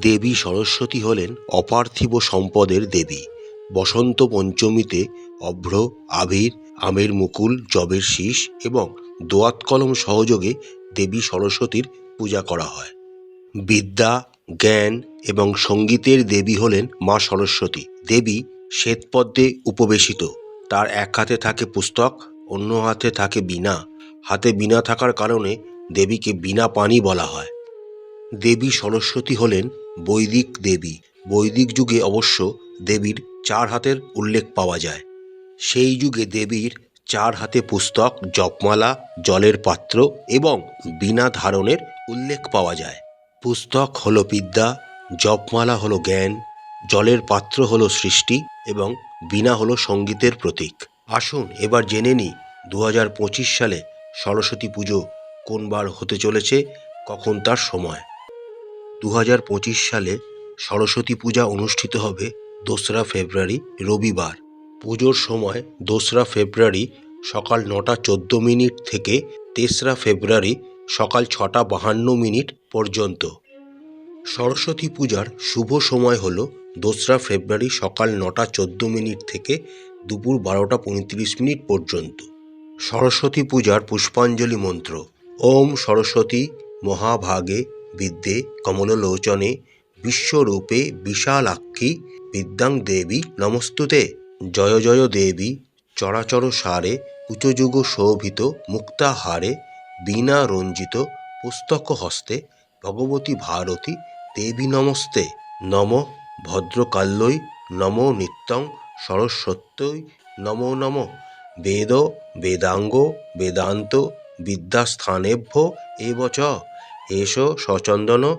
দেবী সরস্বতী হলেন অপার্থিব সম্পদের দেবী। বসন্ত পঞ্চমীতে অভ্র, আবির, আমের মুকুল, জবের শীষ এবং দোয়াত কলম সহযোগে দেবী সরস্বতীর পূজা করা হয়। বিদ্যা, জ্ঞান এবং সঙ্গীতের দেবী হলেন মা সরস্বতী। দেবী শ্বেতপদ্মে উপবেশিত। তার এক হাতে থাকে পুস্তক, অন্য হাতে থাকে বীণা। হাতে বীণা থাকার কারণে দেবীকে বীণা পানি বলা হয়। দেবী সরস্বতী হলেন বৈদিক দেবী। বৈদিক যুগে অবশ্য দেবীর চার হাতের উল্লেখ পাওয়া যায়। সেই যুগে দেবীর চার হাতে পুস্তক, জপমালা, জলের পাত্র এবং বিনা ধারণের উল্লেখ পাওয়া যায়। পুস্তক হলো বিদ্যা, জপমালা হলো জ্ঞান, জলের পাত্র হলো সৃষ্টি এবং বিনা হলো সঙ্গীতের প্রতীক। আসুন এবার জেনে নিই দু হাজার পঁচিশ সালে সরস্বতী পুজো কোন বার হতে চলেছে, কখন তার সময়? দু হাজার পঁচিশ সালে সরস্বতী পূজা অনুষ্ঠিত হবে দোসরা ফেব্রুয়ারি, রবিবার। পুজোর সময় দোসরা ফেব্রুয়ারি সকাল নটা চোদ্দ মিনিট থেকে তেসরা ফেব্রুয়ারি সকাল ছটা বাহান্ন মিনিট পর্যন্ত। সরস্বতী পূজার শুভ সময় হল দোসরা ফেব্রুয়ারি সকাল নটা চোদ্দ মিনিট থেকে দুপুর বারোটা পঁয়ত্রিশ মিনিট পর্যন্ত। সরস্বতী পূজার পুষ্পাঞ্জলি মন্ত্র। ওম সরস্বতী মহাভাগে বিদ্যে কমললোচনে বিশ্বরূপে বিশালাক্ষী বিদ্যাং দেবী নমস্তুতে। জয় জয় দেবী, চরাচর সারে কুচযুগ শোভিত, মুক্তাহারে বীণা রঞ্জিত পুস্তক হস্তে, ভগবতী ভারতী, দেবী নমস্তে। নম ভদ্রকাল্যই নম নিত্যং সরস্বত্যই নমো নম। বেদ, বেদাঙ্গ, বেদান্ত, বিদ্যাস্থানেভ্য, এব চ। এষ সচন্দন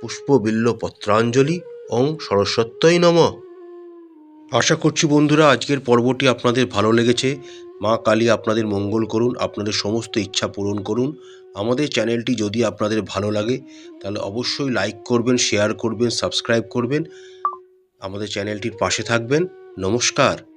পুষ্পবিল্ল পত্রাঞ্জলি ওং সরস্বত্যই নম। আশা করছি বন্ধুরা, আজকের পর্বটি আপনাদের ভালো লেগেছে। মা কালী আপনাদের মঙ্গল করুন, আপনাদের সমস্ত ইচ্ছা পূরণ করুন। আমাদের চ্যানেলটি যদি আপনাদের ভালো লাগে, তাহলে অবশ্যই লাইক করবেন, শেয়ার করবেন, সাবস্ক্রাইব করবেন। আমাদের চ্যানেলটির পাশে থাকবেন। নমস্কার।